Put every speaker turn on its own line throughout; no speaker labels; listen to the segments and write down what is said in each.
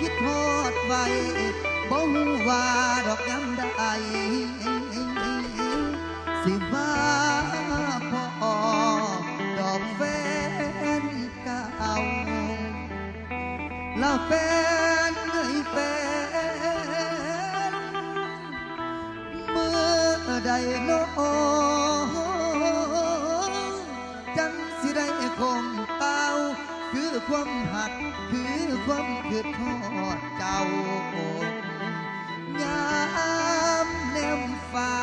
คิดทอดไว้บ่ฮู้ว่าดอกย้ำได้ คือความหัก คือความคืดทอดเจ้ายามแนมฟ้า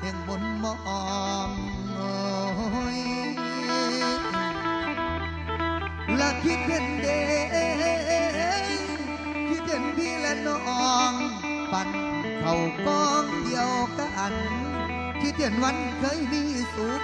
แห่งบนมองและคิดเห็นเด้คิดเห็นพี่และน้อง ปั่นเข้ากองเดียวกัน คิดเห็นวันเคยมีสุข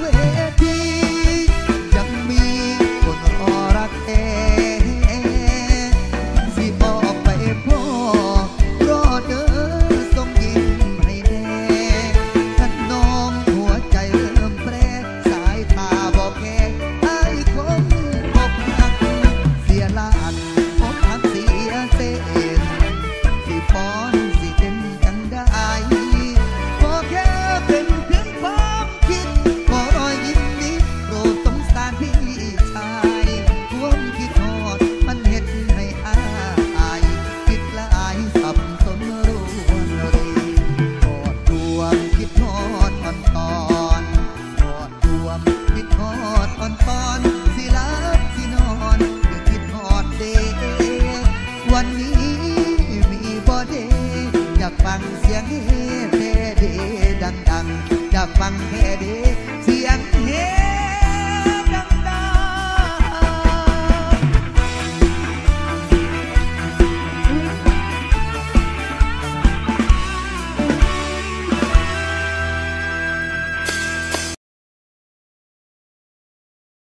เวทียังมีคนรอรักแท้สิออกไปพ่อรอเดินส่งยิ้มให้แน่ท่านน้องหัวใจเริ่มแปรสายตาบอกแค่ไอ้คงอกหักเสียหลานอกหักเสียเส้นสิฟ้อน เสียงเฮเดเดดังๆอยากฟังเฮเด